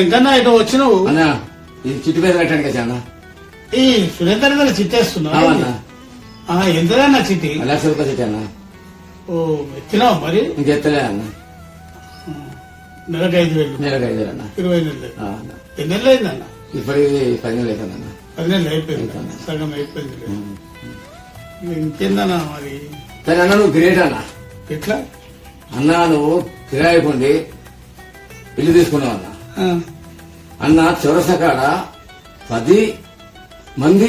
వెంకన్న ఇటు వచ్చినావు? అన్నా ఇది చిట్టు కట్టడానికి వచ్చా అన్న ఈ సురేందర్ గారు చిట్టేస్తున్నావు అవునా ఆ, ఎంతదన్నా చిట్టి? లక్ష రూపాయలు చిట్టి అన్న. ఓ ఎత్తినావు మరి? ఇంకెత్తలే అన్న. నెలకు ఐదు వేలు. నెలకు ఐదు వేలు అన్న. ఇరవై నెలలు ఆ, అన్న. ఎన్ని నెలలు అయిందన్న ఇప్పటికి పది నెలలు అవుతుంది అన్న. పది నెలలు అయిపోయింది. సగం అయిపోయింది. ఇంకేందన్నా మరి? సరే అన్న నువ్వు గ్రేట్ అన్న. ఎట్లా? అన్న నువ్వు కిరాయి పొంది ఇల్లు తీసుకున్నావు అన్న. అన్న చొరసకాడ పది మంది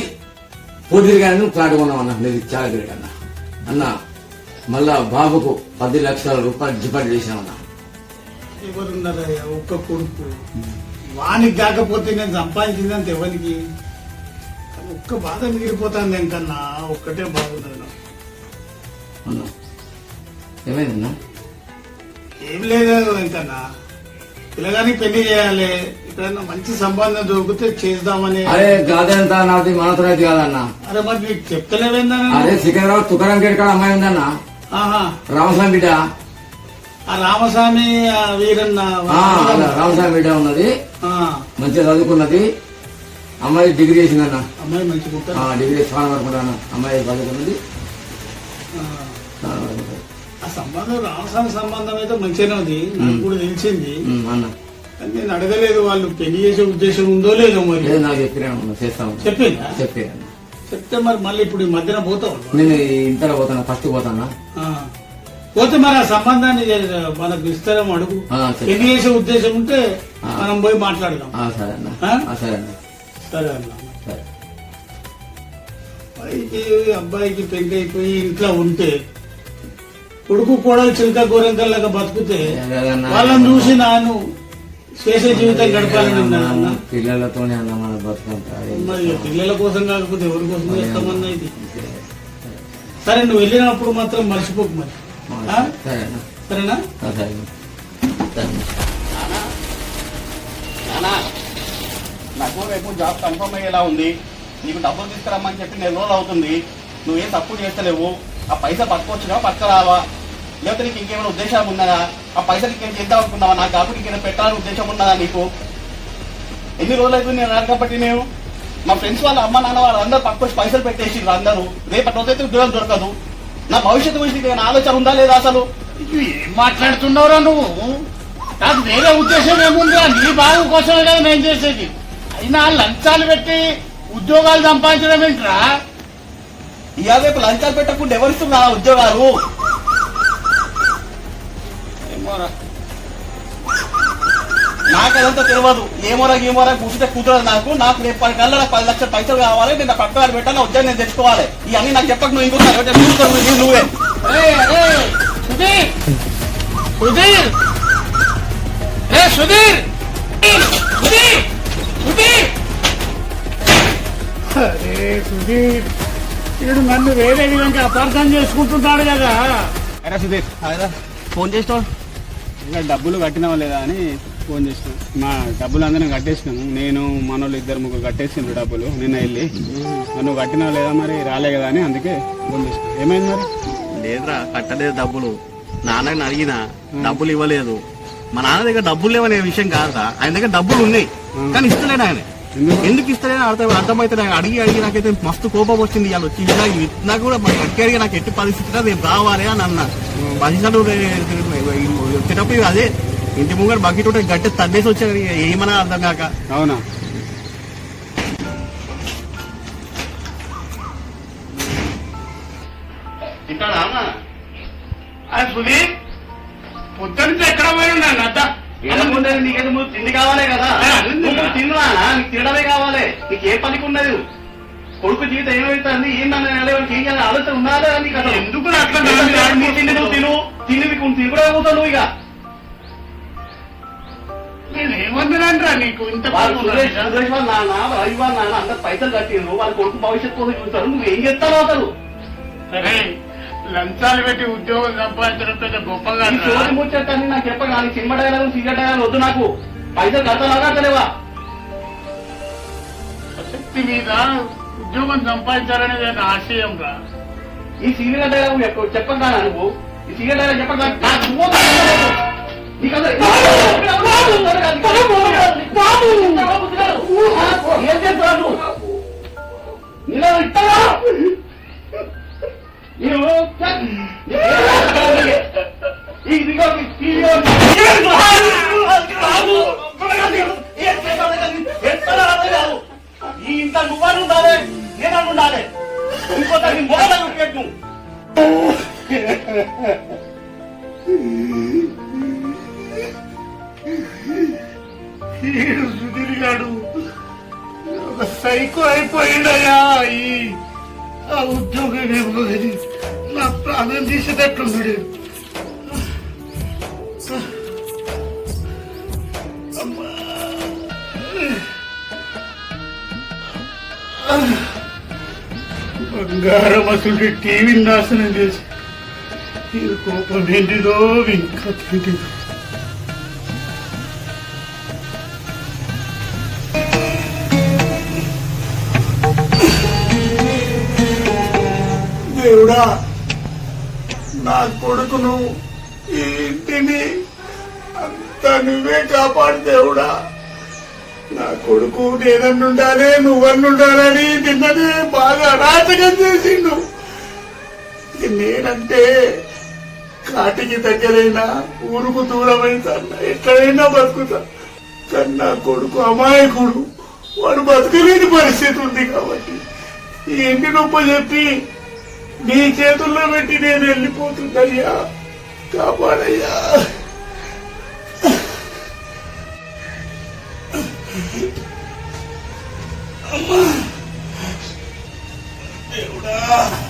పోటీ తిరిగాను ఫ్లాట్ కొన్నావు అన్న నీది చాలా గ్రేట్ అన్న. అన్న మళ్ళా బాబుకు పది లక్షల రూపాయలు డిపాజిట్ ఎవరున్నారయ్యా ఒక్క కొడుకు. వానికి కాకపోతే నేను సంపాదించిందంత ఎవరికి? ఒక్క బాధ మిగిలిపోతాను వెంకన్నా ఒక్కటే బాగున్నది నాకు. అన్న ఏమైందన్నా? ఏం లేదు వెంకన్నా పిల్లగానికి పెళ్ళి చేయాలి. ఎక్కడైనా మంచి సంబంధం దొరికితే చేద్దామని. అరే గాదంతా నాది మనతో అయితే కాదన్న. అరే మరి నీకు చెప్తలేవేందన్నా అదే సికింద్రాబాద్ తుకారం గేట్ కాడ అమ్మాయి ఉందన్న. ఆహా. రామస్వామి బిడ్డ. ఆ రామస్వామి వీరన్న ఆ, అలా రామస్వామి బిడ్డ ఉన్నది. ఆ, మంచిగా చదువుకున్నది. అమ్మాయి డిగ్రీ చేసిందన్న. అమ్మాయి మంచి ఆ, డిగ్రీ చాలా వరకు అన్న అమ్మాయి చదువుకున్నది ఆ, సంబంధం రామస్వామి సంబంధం అయితే మంచిగానే ఉంది. నాకు కూడా తెలిసింది. కానీ నేను అడగలేదు వాళ్ళు పెళ్ళి చేసే ఉద్దేశం ఉందో లేదో మరి. లేదు నాకు చెప్పినా చేస్తాను చెప్పిందా చెప్పాను చెప్తే మరి మళ్ళీ ఇప్పుడు ఈ మధ్యన పోతావు? నేను ఇంటర్ పోతాను ఫస్ట్ పోతానా? ఆ. పోతే మరి ఆ సంబంధాన్ని మనకు ఇస్తారేమో అడుగు. పెళ్ళి చేసే ఉద్దేశం ఉంటే. మనం పోయి మాట్లాడదాం. సరే అన్న. సరే అన్న. సరే అన్న. సరే. అబ్బాయికి అబ్బాయికి పెళ్ళి అయిపోయి ఇంట్లో ఉంటే కొడుకు కూడా చిలక గోరెంకల్లాగా బతుకుతే. వాళ్ళని చూసి నాను చేసే జీవితం గడపాలని పిల్లలతోనే అన్న మన బతుకంతా. మరి పిల్లల కోసం కాకపోతే ఎవరి కోసం చేస్తామన్నా ఇది? సరే నువ్వు వెళ్ళినప్పుడు మాత్రం మర్చిపోకు మరి. సరేనా. నానా నాకు రేపు జాబ్ కన్ఫర్మ్ అయ్యేలా ఉంది. నీకు డబ్బులు తీసుకురమ్మని చెప్పి నెల రోజులు అవుతుంది. నువ్వేం తప్పు చేస్తలేవు. ఆ పైసా పట్టుకొచ్చినా పట్టుకురావా? లేకపోతే నీకు ఇంకేమైనా ఉద్దేశం ఉన్నదా? ఆ పైసలు ఇంకేం చేద్దాం అనుకున్నావా? నాకు కాబట్టి ఇంకేమైనా పెట్టాలని ఉద్దేశం ఉన్నదా నీకు? ఎన్ని రోజులు అయితే నేను అడగ కాబట్టి నేను మా ఫ్రెండ్స్ వాళ్ళ అమ్మ నాన్న వాళ్ళు అందరూ పట్టుకొచ్చి పైసలు పెట్టేసి అందరూ. రేపటి రోజైతే ఉద్యోగం దొరకదు. నా భవిష్యత్తు గురించి నీకు ఏమైనా ఆలోచన ఉందా లేదా అసలు? ఏం మాట్లాడుతున్నావురా నువ్వు? నాకు వేరే ఉద్దేశం ఏముందిరా? నీ బాగు కోసమే కదా నేను చేసేది. అయినా లంచాలు పెట్టి ఉద్యోగాలు సంపాదించడం ఏంట్రా? ఇవాళ రేపు లంచాలు పెట్టకుండా ఎవరిస్తున్నా ఉద్యోగాలు? ఏమోరా. నాకు అదంతా తెలియదు. ఏమోరా ఏమోరా కూర్చుంటే కూతురు నాకు. నాకు రేపు పది కల్లా నాకు పది లక్షల పైసలు కావాలి. నేను పక్కన పెట్టాలి ఉద్యోగం నేను తెచ్చుకోవాలి. ఇవన్నీ నాకు చెప్పక నువ్వు ఇంకో చూసుకో నువ్వే సుధీర్! సుధీర్! ఏ సుధీర్! సుధీర్! సుధీర్! అరే సుధీర్! వీడు నన్ను వేరే విధంగా అపార్థం చేసుకుంటున్నాడు కదా. అరే సుధీర్ ఫోన్ చేస్తావు ఇంకా డబ్బులు కట్టినావా లేదా అని ఫోన్ చేసినాం. మా డబ్బులు అందరం కట్టేసినాము నేను మనోళ్ళు ఇద్దరు ముగ్గురు కట్టేసిండ్రు డబ్బులు నిన్న వెళ్ళి. నువ్వు కట్టినావా లేదా మరి రాలే కదా అని అందుకే ఫోన్ చేసినా. ఏమైంది మరి? లేదురా కట్టలేదు డబ్బులు. నాన్నని అడిగినా డబ్బులు ఇవ్వలేదు. మా నాన్న దగ్గర డబ్బులు లేవనే విషయం కాదురా. ఆయన దగ్గర డబ్బులు ఉన్నాయి. కానీ ఇస్తలేడు ఆయన. ఎందుకు? ఇస్తలేడు అర్థం అర్థమైతే నాకు అడిగి అడిగి నాకైతే మస్తు కోపం వచ్చింది ఇవాళ వచ్చి. ఇలా నాకు కూడా గట్టి అడిగి నాకు ఎట్టి పరిస్థితి రేపు రావాలి అని అన్న. వచ్చేటప్పుడు అదే. ఇంటి ముంగర బకెట్ ఉంటే గట్టి తన్నేసి వచ్చాడు ఏమన్నా అర్థం కాక. అవునా? ఇక్కడ ఆ సుధీర్? నీకు తినడమే కావాలి. నీకు ఏ పనికి ఉన్నది? కొడుకు జీవితం ఏమైతుంది వాడికి ఏం చేయాలి ఆలోచన ఉన్నదా నీకు అసలు ఎందుకు అట్లా నీ తిండి నువ్వు తిను. తిని నీకు తిని కూడా పోతావు నువ్వు ఇక. నేను ఏమందిరాన్రా నీకు? ఇంత సురేష్ వాళ్ళ నాన్న రవి వాళ్ళ నాన్న అందరు పైసలు కట్టిండ్రు వాళ్ళ కొడుకు భవిష్యత్తు కోసం చూస్తారు. నువ్వు ఏం చేస్తావు అసలు? లంచాలు పెట్టి ఉద్యోగం సంపాదించడం పెద్ద గొప్పగా చోటు ముచ్చట్టని నాకు చెప్పగా నీకు సినిమా డైలాగ్ సిగరెట్ డైలాగ్ వద్దు నాకు. పైసలు కడతానా కట్టలేవా? మీద ఉద్యోగం సంపాదించాలనేది నా ఆశయం రా ఈ సీరియల్ డైలాగ్ చెప్పగా నువ్వు ఈ సీరియల్ డైలాగ్ చెప్పగా ఏం చేస్తున్నావు ఇలా ఇస్తావా ఈడు సుధీర్ ఒక సైకో అయిపోయిందయ్యా ఈ. ఆ ఉద్యోగం ఏమో నా ప్రాణం తీసేటట్లున్నాడు. బంగారం అసలు టీవీని నాశనం చేసి ఈ కోపం ఏంటిదో ఇంకా తెలియదు దేవుడా నా కొడుకును ఈ ఇంటిని అంతా నువ్వే కాపాడు దేవుడా. నా కొడుకు నేనన్నుండాలి నువ్వన్నుండాలని నిన్ననే బాగా అరాచకం చేసిండు. నేనంటే కాటికి దగ్గరైనా ఊరుకు దూరమైనా ఎక్కడైనా బతుకుతా. కానీ నా కొడుకు అమాయకుడు వాడు బతకలేని పరిస్థితి ఉంది కాబట్టి. ఈ ఇంటి నొప్ప చెప్పి నీ చేతుల్లో పెట్టి నేను వెళ్ళిపోతుందయ్యా. కాపాడయ్యా. అమ్మా. దేవుడా.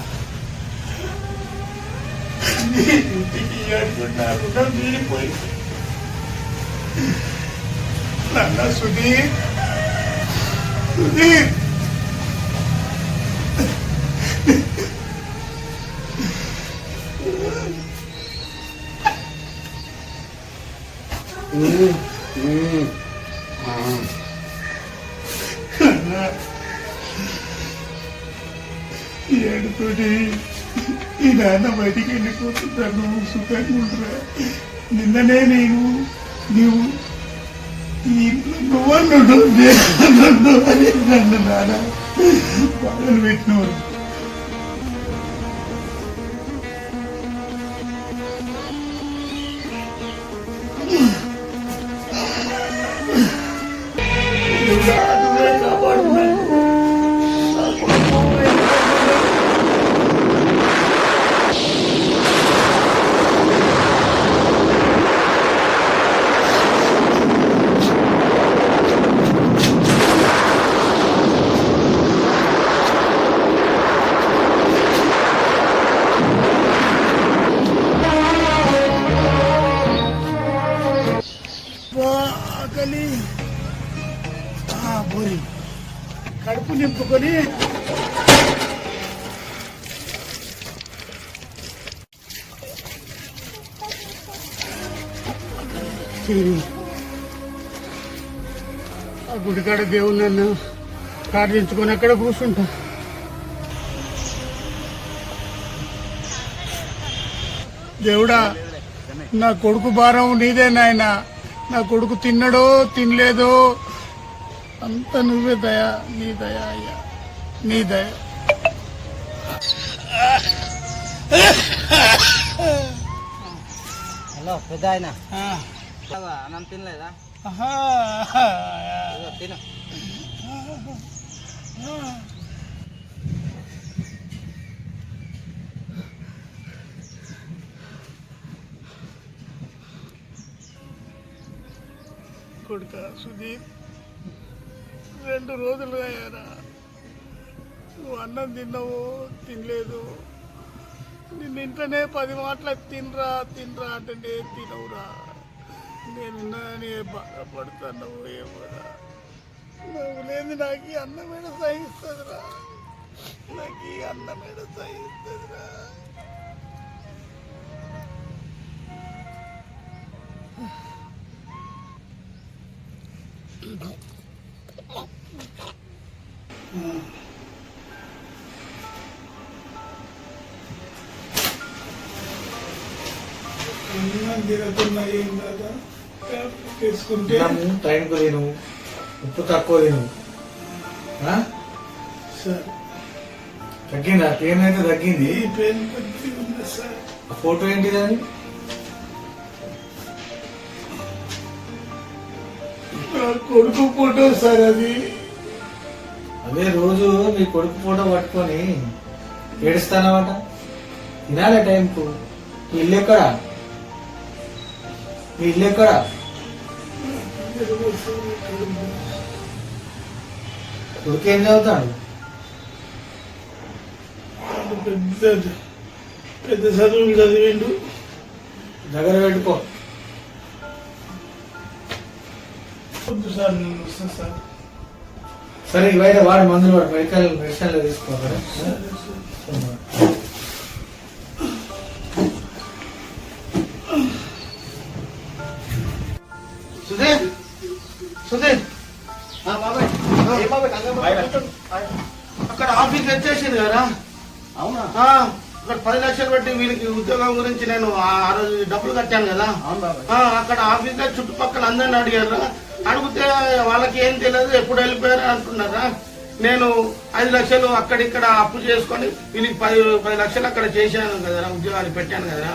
నీ ఇంటికి అడుగున్నారు మీరిపోయి నాన్న సుధీర్ సుధీర్ ఏడుతోటి ఈ నాన్న బయటికి వెళ్ళిపోతున్నాను సుఖంగా ఉంటురా నిన్ననే నేను నీవు నువ్వు ఇంట్లో అని నన్ను నాన్న బాధలు పెట్టినవారు దేవుని నన్ను ప్రార్థించుకొని అక్కడ కూర్చుంటా. దేవుడా నా కొడుకు భారం నీదే నాయన. నా కొడుకు తిన్నడో తినలేదో అంత నువ్వే దయా నీ దయా అయ్యా. నీ దయ. హలో పెద్ద ఆయన అన్నం తినలేదా? తిను. కొడుక సుధీర్ రెండు రోజులు అయ్యారా. నువ్వు అన్నం తిన్నావు తినలేదు. నిన్న ఇంట్లోనే పది మాటలు తినరా తినరా అంటే నేను తినవురా. నేనున్నానని బాధపడుతున్నావు ఏమోరా. నువ్వు లేని నాకు ఈ అన్నమేడ సహిస్తుందిరా. నాకు ఈ అన్నమేడ సహిస్తుందిరా. అన్నం తినకున్నా ఏం కదా టైంకు తిను. ఉప్పు తక్కువ తిను. ఆ? సార్. తగ్గిందా? పెయిన్ అయితే తగ్గింది. ఈ పెయిన్ కొద్దిగా ఉంది సార్. ఆ ఫోటో ఏంటిది అది? నా కొడుకు ఫోటో సార్ అది. అదే రోజు నీ కొడుకు ఫోటో పట్టుకొని ఏడుస్తానమాట. తినాలి టైంకు. నీ ఇల్లు ఎక్కడా? నీ ఇల్లు ఎక్కడా? కొడుకు ఏం చదువుతాడు పెద్ద పెద్ద చదువులు చదివిండు. దగ్గర పెట్టుకో. సార్ నేను వస్తాను సార్. సరే ఇవైతే వాడు మందులు వాడు మెడికల్ మెడిసిన్లో తీసుకోవాలి కదా? అవునా? ఆ, అక్కడ పది లక్షలు పెట్టి వీళ్ళకి ఉద్యోగం గురించి నేను ఆ రోజు డబ్బులు కట్టాను కదా. అక్కడ ఆఫీస్లో చుట్టుపక్కల అందరిని అడిగారు. అడిగితే వాళ్ళకి ఏం తెలియదు ఎప్పుడు వెళ్ళిపోయారు అంటున్నారా? నేను ఐదు లక్షలు అక్కడిక్కడ అప్పు చేసుకొని వీళ్ళకి పది పది లక్షలు అక్కడ చేశాను కదరా ఉద్యోగానికి పెట్టాను కదరా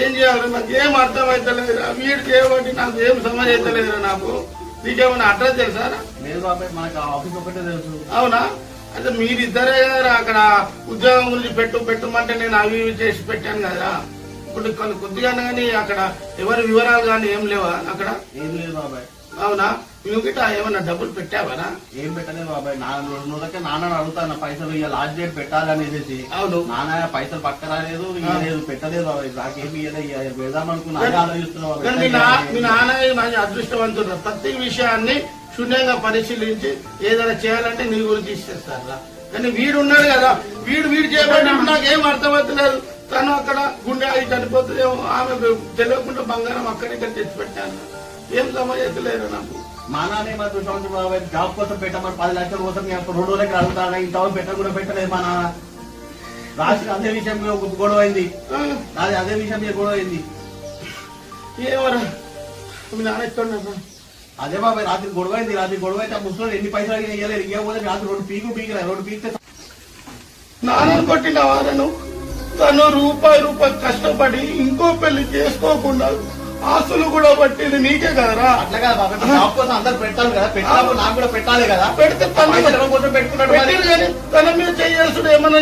ఏం చేయాలి? నాకు ఏం అర్థం అవుతలేదురా వీడు చేయబట్టి నాకు ఏం సమజ్ అవుతలేదురా నాకు. నీకేమైనా అడ్రస్ తెలుసారా? లేదు బాబాయ్ మనకు ఆఫీస్ ఒకటే తెలుసు. అవునా? అంటే మీరిద్దరే కదా అక్కడ ఉద్యోగం గురించి పెట్టు పెట్టమంటే నేను అవి ఇవి చేసి పెట్టాను కదా. ఇప్పుడు కొన్ని కొద్దిగానే కానీ అక్కడ ఎవరి వివరాలు కానీ ఏం లేవా అక్కడ? ఏం లేదు బాబాయ్. అవునా? నువ్వు గిట్ట ఏమన్నా డబ్బులు పెట్టావనా? ఏం పెట్టలేదు బాబాయ్. నా నువ్వులకే నాన్న అడుగుతాను పైసలు ఇక లాస్ట్ డేట్ పెట్టాలనేసి అవును. నాన్న పైసలు పక్కరాలేదు ఇయ్యలేదు పెట్టలేదు బాబాయ్. నాకేమి అదే ఆలోచిస్తున్నా మీ నాన్న మంచి అదృష్టవంతుడు. ప్రతి విషయాన్ని క్షుణ్ణంగా పరిశీలించి ఏదైనా చేయాలంటే నీ గురించి ఇచ్చేస్తారా? కానీ వీడు ఉన్నాడు కదా వీడు వీడు చేయబడినప్పుడు నాకు ఏం అర్థమవుతలేదు. తను అక్కడ గుండె ఆగి చనిపోతుందేమో ఆమె తెలియకుండా బంగారం అక్కడ ఇక్కడ తెచ్చి పెట్టాను ఏం సమయలేదు నాకు. మా నాన్న ఏమో చూసామంటే బాబాయ్ జాబ్ కోసం పెట్టమని పది లక్షల కోసం రెండు రోజులకి అడుగుతాను ఇంతవరకు పెట్ట కూడా పెట్టలేదు మా నాన్న. రాసిన అదే విషయం గొడవ అయింది. అదే విషయం మీద గొడవ అయింది. ఏమరా? మీ నాన్న ఎక్కడ అదే బాబాయ్ రాత్రి గొడవ అయింది రాత్రి గొడవ అయితే ఆ ముసలో ఎన్ని పైసలు అడిగినా ఇవ్వలేదు ఇవ్వకపోతే రాత్రి రెండు పీకు పీకిరా రెండు పీకితే నాన్న కొట్టిన వారను తను రూపాయి రూపాయి కష్టపడి ఇంకో పెళ్ళి చేసుకోకుండా ఆస్తులు కూడా పట్టింది నీకే కదరా? అట్లా కదా బాబాయ్ జాబ్ కోసం అందరు పెట్టాలి కదా పెట్టినప్పుడు నాకు కూడా పెట్టాలి కదా? పెడితే తన పైసల కోసం పెట్టుకున్నాడు కానీ తన మీద చేయాల్సిన ఏమన్నా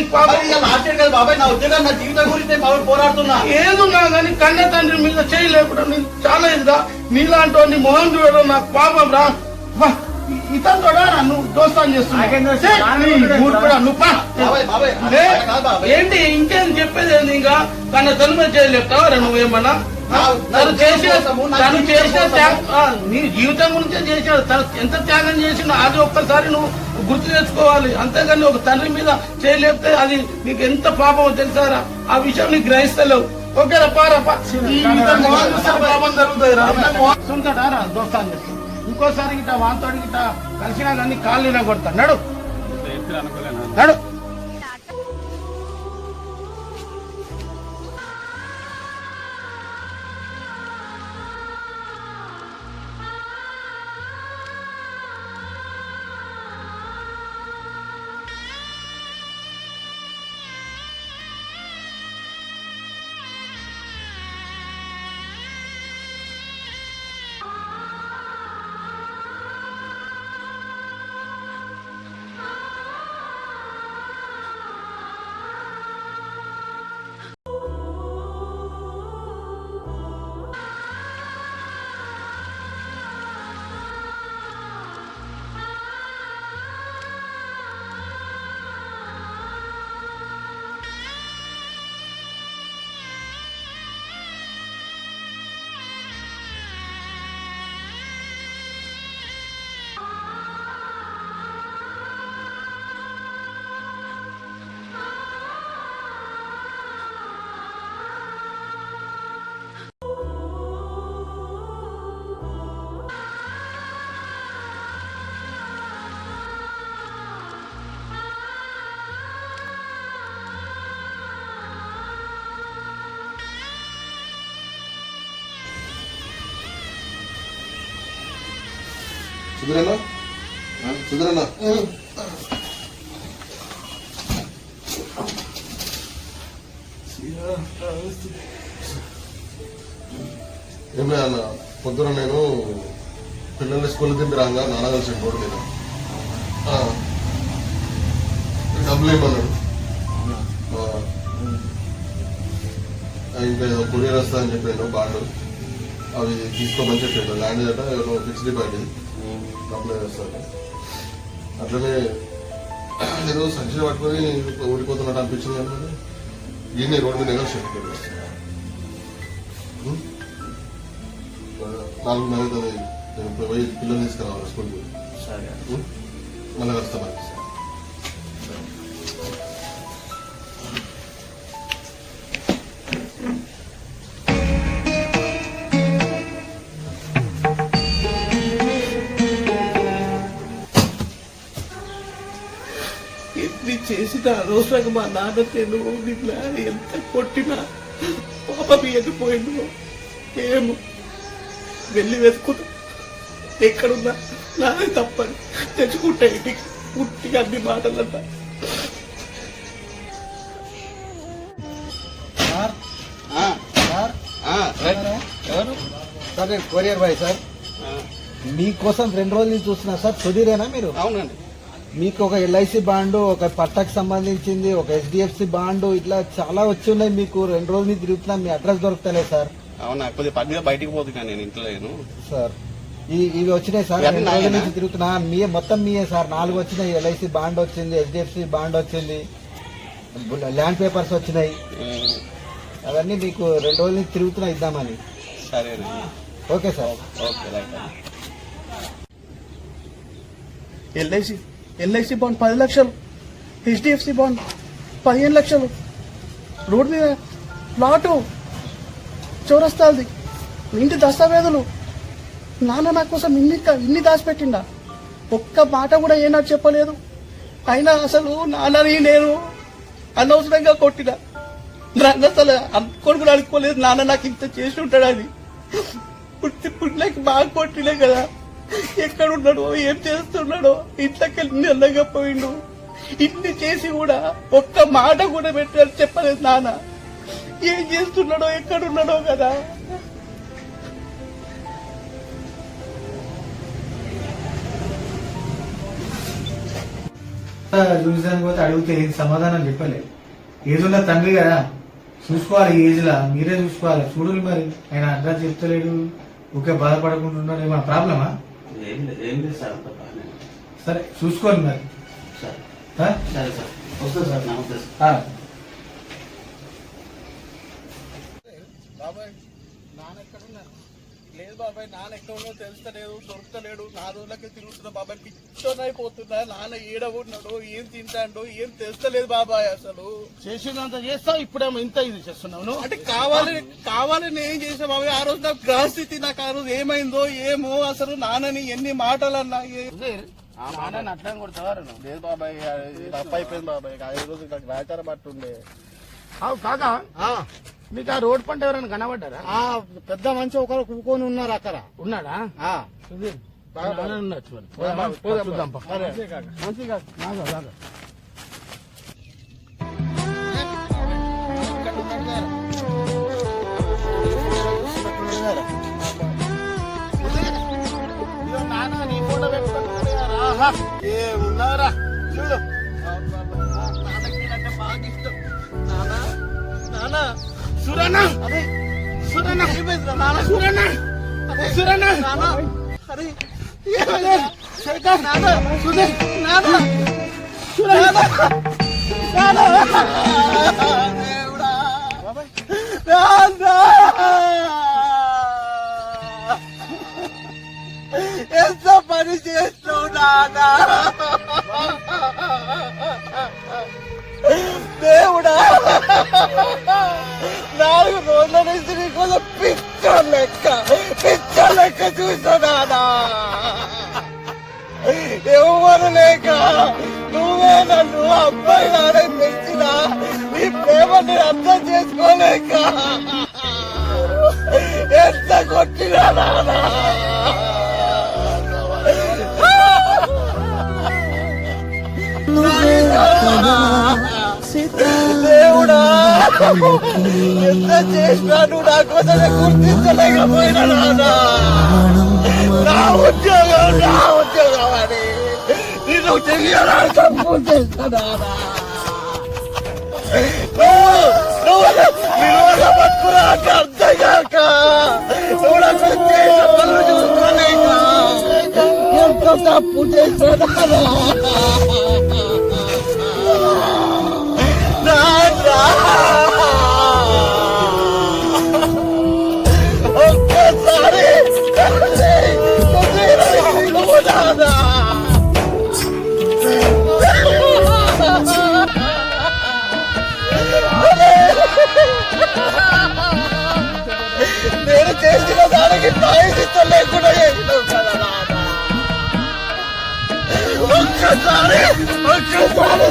లాస్ట్ కదా బాబాయ్ నా ఉద్యోగం నా జీవితం గురించి నేను పోరాడుతున్నా. ఏదున్నా కానీ కన్న తండ్రి మీద చేయలేకుండా నీకు చాలా ఇదిగా నీలాంటి వాడిని మోహన్ చూడడం నాకు పాపం రా. ఇతను కూడా నన్ను దోస్తాను బాబాయ్ ఏంటి ఇంకేం చెప్పేది ఇంకా? కన్న తను మీద చేయలేపుతావా నువ్వేమన్నా? తను చేసే కోసము, నా తను నీ జీవితం గురించే చేశాడు. తను ఎంత త్యాగం చేసిండో అది ఒక్కసారి నువ్వు గుర్తు తెచ్చుకోవాలి. అంతేగాని ఒక తండ్రి మీద చేయలేపితే అది నీకు ఎంత పాపమో తెలుసారా ఆ విషయం నీకు గ్రహిస్తలేవు. ఓకేరా పారా పా. ఈ ఇతను మొహం చూస్తే పాపం జరుగుతుంది రా. సుంటాడా రా దోస్తాను చెప్పి. ఇంకోసారి గిట్ట వాంతో గిట్ట కలిసినా కానీ కాళ్ళు కొడతా నడు. నడు. సుధీరన్నా? సుధీరన్నా. ఏం అన్న పొద్దున నేను పిల్లల్ని స్కూల్ దింపి రాగా నాన్న కలిసి బోర్డు మీద. డబ్బులు ఇవ్వమన్నాడు. ఇంకా ఏదో కొరియర్ వస్తా అని చెప్పిండు బాండ్. అవి తీసుకోమని చెప్పిండు. ల్యాండ్ అట ఏదో ఫిక్స్డ్ డిపాజిట్. డబ్బులు వేస్తారు అట్లనే ఏదో సంచి పట్టుకొని ఊడిపోతున్నట్టు అనిపించింది కానీ మరి. ఈయన రోడ్డు మీద నెగోషియేట్ నాలుగు నెలలు నేను పోయి పిల్లలు తీసుకురావాలి స్కూల్కి. మళ్ళీ వస్తా చేసిన అనవసరంగా మా నాన్న తెలుగు ఇట్లా ఎంత కొట్టినా పాపం ఎదిపోయిండు ఏమో వెళ్ళి వెతుకుతా. ఎక్కడున్నా? నాది తప్పని తెచ్చుకుంటా ఇంటికి. పుట్టిగా అన్ని మాటలంతా. సార్? ఆ, సార్? ఆ, రైట్. ఎవరు? సార్ నేను కొరియర్ బాయ్ సార్. ఆ, మీకోసం రెండు రోజులు నుంచి చూస్తున్నా. సార్ సుధీరేనా మీరు? అవునండి. మీకు ఒక ఎల్ఐసి బాండు ఒక పట్టాకు సంబంధించింది ఒక హెచ్డిఎఫ్సి బాండు ఇట్లా చాలా వచ్చి ఉన్నాయి మీకు. రెండు రోజుల నుంచి తిరుగుతున్నా మీ అడ్రస్ దొరుకుతలేదు సార్? అవునా కొద్దిగా పని మీద బయటికి పోతున్నా నేను ఇంట్లో లేను. సార్ ఈ- ఇవి వచ్చినాయి సార్. రెండు రోజుల? నుంచి తిరుగుతున్నా. మీ మొత్తం మీయే సార్. నాలుగు వచ్చినాయి. ఎల్ఐసి బాండ్ వచ్చింది హెచ్డిఎఫ్సి బాండ్ వచ్చింది. ల్యాండ్ పేపర్స్ వచ్చినాయి. అవన్నీ మీకు రెండు రోజుల నుంచి తిరుగుతున్నా ఇద్దామని. సరేనండి. Okay sir. Okay right. LIC LIC bond పది లక్షలు హెచ్డిఎఫ్సి బాండ్ పదిహేను లక్షలు. రోడ్ మీద ప్లాటు చౌరస్తాది ఇంటి దస్తావేజులు. నాన్న నా కోసం ఇన్ని ఇన్ని దాచిపెట్టిండా? ఒక్క మాట కూడా ఏనాడు చెప్పలేదు. అయినా అసలు నాన్నని నేను అనవసరంగా కొట్టిన. నాన్న అసలు అనుకోని కూడా అనుకోలేదు నాన్న నాకు ఇంత చేసి ఉంటాడు అది పుట్టి పుట్టినకి బాగా కొట్టినే కదా. ఎక్కడున్నాడో ఏం చేస్తున్నాడో ఇంట్లోకి వెళ్ళి అందంగా పోయిండు. ఇన్ని చేసి కూడా ఒక్క మాట కూడా పెట్టారు చెప్పలేదు నాన్న. ఏం చేస్తున్నాడో ఎక్కడున్నాడో కదా. చూసానికి పోతే అడిగితే ఏది సమాధానం చెప్పలేదు ఏజ్ ఉన్న తండ్రి కదా చూసుకోవాలి ఈ ఏజ్ లా మీరే చూసుకోవాలి. చూడండి మరి ఆయన అడ్రస్ చెప్తలేడు ఊకే బాధపడకుండా ఏమైనా ప్రాబ్లమా? ఏం లేదు ఏం లేదు సార్ అంతా బాగానే ఉంది. సరే చూసుకోండి మరి సరే ఆ? సరే సార్ వస్తుంది సార్ నమస్తే సార్ ఆ. బాబాయ్ నాన్న ఎక్కడున్నారు లేదు బాబాయ్ నాన్న ఎక్కడ ఉన్నో తెలుస్తలేదు దొరుకుతలేడు. నా రోజులకే తిరుగుతున్నా బాబాయ్ పిచ్చోన్ అయిపోతున్నా నాన్న ఏడ ఉన్నాడు ఏం తింటాడో ఏం తెలుస్తలేదు బాబాయ్ అసలు. చేసినంత చేస్తావు ఇప్పుడేమో ఇంత ఇది చేస్తున్నావు అంటే కావాలని కావాలని ఏం చేసా బాబాయ్? ఆ రోజు నాకు గ్రహస్థితి నాకు ఆ రోజు ఏమైందో ఏమో అసలు నాన్నని ఎన్ని మాటలు అన్నా నాన్న అట్లా కొడతావారు లేదు బాబాయ్ అది తప్పు అయిపోయింది బాబాయ్. ఆ రోజు నాకు వ్యాచార బట్టి ఉండే కాకా. మీకు ఆ రోడ్ పంట ఎవరైనా కనబడ్డారా? ఆ పెద్ద మంచి ఒకరు కూకొని ఉన్నారు అక్కడ. ఉన్నాడా? ఏ ఉన్నారా సురన్న అదే సురన్న ఏమైందిరా నాన్న సురన్న అదే సురన్న నాన్న అరే ఏమైంది శేఖర్ నాన్న సుధీర్ నాన్న సురన్న నాన్న దేవుడా నాన్న ఎంత పని చేస్తున్నావు వచ్చినా దేవుడా! ఎంత చేసినాను నా కోసం గుర్తించలేకపోయినా నా ఉద్యోగం నా ఉద్యోగం అని నేను తెలియడా తప్పు చేస్తానా తప్పు చేస్తానా ఒక్కసారి చేసిన దానికి ప్రాయశ్చిత్తం లేకుండా చేసినావు కదా. ఒక్కసారి ఒక్కసారి.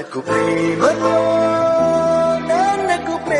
let go be my.